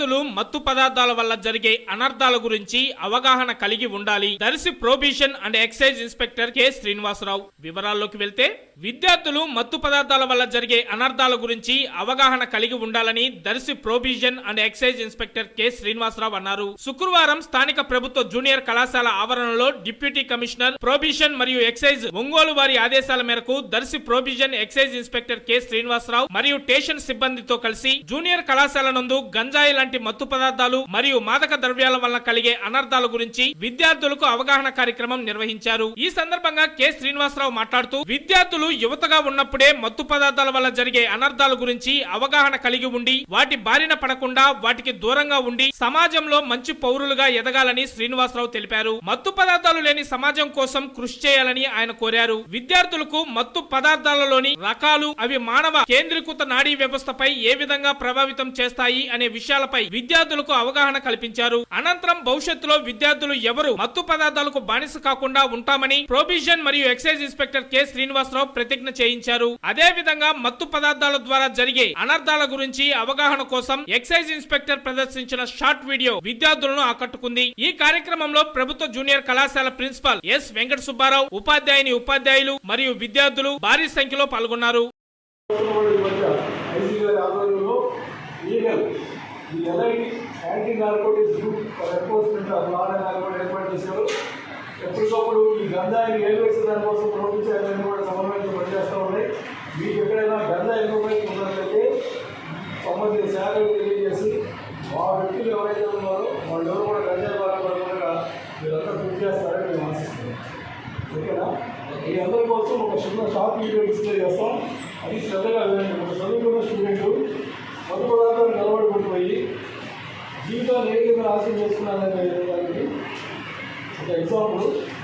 విద్యార్థులు మత్తు పదార్థాల వల్ల జరిగే అనర్థాల గురించి అవగాహన కలిగి ఉండాలి. Darsi prohibition and excise inspector K Srinivasarao. వివరాల్లోకి వెళ్తే విద్యార్థులు మత్తు పదార్థాల వల్ల జరిగే అనర్థాల గురించి అవగాహన కలిగి ఉండాలని Darsi prohibition and excise inspector K Srinivasarao అన్నారు. శుక్రవారం స్థానిక ప్రభుత్వ జూనియర్ కళాశాల ఆవరణలో డిప్యూటీ కమిషనర్ ప్రొబిషన్ మరియు ఎక్సైజ్ ఒంగోలు వారి ఆదేశాల మేరకు Darsi prohibition excise inspector K Srinivasarao మరియు స్టేషన్ సిబ్బందితో కలిసి జూనియర్ కళాశాల నందు గంజాయి లాంటి మత్తు పదార్థాలు మరియు మాదక ద్రవ్యాల వల్ల కలిగే అనర్థాల గురించి విద్యార్థులకు అవగాహన కార్యక్రమం నిర్వహించారు. ఈ సందర్భంగా కె. శ్రీనివాసరావు మాట్లాడుతూ విద్యార్థులు యువతగా ఉన్నప్పుడే మత్తు పదార్థాల వల్ల జరిగే అనర్థాల గురించి అవగాహన కలిగి ఉండి వాటి బారిన పడకుండా వాటికి దూరంగా ఉండి సమాజంలో మంచి పౌరులుగా ఎదగాలని శ్రీనివాసరావు తెలిపారు. మత్తు పదార్థాలు లేని సమాజం కోసం కృషి చేయాలని ఆయన కోరారు. విద్యార్థులకు మత్తు పదార్థాలలోని రకాలు అవి మానవ కేంద్రీకృత నాడీ వ్యవస్థపై ఏ విధంగా ప్రభావితం చేస్తాయి అనే విషయాలపై విద్యార్థులకు అవగాహన కల్పించారు. అనంతరం భవిష్యత్తులో విద్యార్థులు ఎవరు మత్తు పదార్థాలకు బానిస కాకుండా ఉంటామని ప్రొబిషన్ మరియు ఎక్సైజ్ ఇన్స్పెక్టర్ కె. శ్రీనివాసరావు ప్రతిజ్ఞ చేయించారు. అదే విధంగా మత్తు పదార్థాల ద్వారా జరిగే అనర్థాల గురించి అవగాహన కోసం ఎక్సైజ్ ఇన్స్పెక్టర్ ప్రదర్శించిన షార్ట్ వీడియో విద్యార్థులను ఆకట్టుకుంది. ఈ కార్యక్రమంలో ప్రభుత్వ జూనియర్ కళాశాల ప్రిన్సిపాల్ ఎస్. వెంకట సుబ్బారావు ఉపాధ్యాయుని ఉపాధ్యాయులు మరియు విద్యార్థులు భారీ సంఖ్యలో పాల్గొన్నారు. ఈ anti narcotics group enforcement of law and order ఏర్పాటు చేశారు. ఎప్పటికప్పుడు ఈ గంధాన్ని ఏలువేసే దానికోసం ప్రభుత్వాలన్నీ కూడా సమన్వయంతో పనిచేస్తూ ఉన్నాయి. మీకు ఎక్కడైనా గంధ ఇన్ఫర్మేషన్ ఉన్నట్లయితే సంబంధిత శాఖలు తెలియజేసి ఆ వ్యక్తులు ఎవరైతే ఉన్నారో వాళ్ళు ఎవరు కూడా గంజాయి బాధపడకుండా వీళ్ళంతా గుర్తు చేస్తారని మేము ఆశిస్తున్నాం. ఓకేనా? మీ అందరి కోసం ఒక చిన్న షార్ట్ వీడియో డిస్ప్లే చేస్తాం. అది శ్రద్ధగా వినండి. ఒక చదువుకున్న స్టూడెంట్ మధు పదార్థాలు నిలబడి ఒక ఎగ్జాంపుల్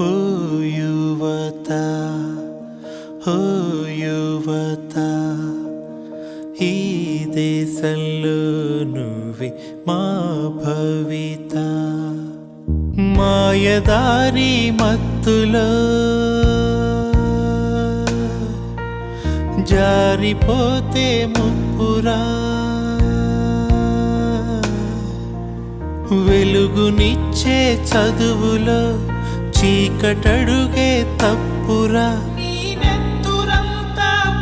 ఓ యువత ఓ యువత ఈ దేశంలో నువ్వే మా భవిత. మాయదారి మత్తులో జారిపోతే ముప్పురా. వెలుగునిచ్చే చదువులో చీకటడుగే తప్పురా.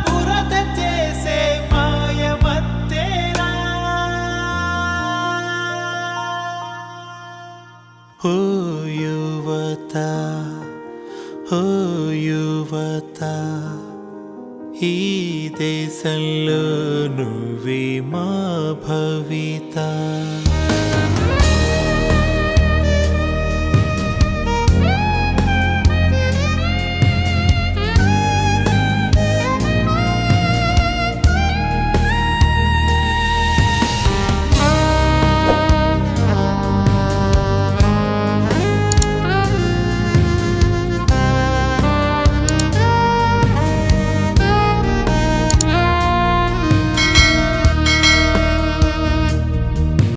బురద చేసే మాయమత్తేరా? ఓ యువత ఓ యువత ఈ దేశంలో నువ్వే మా భవిత.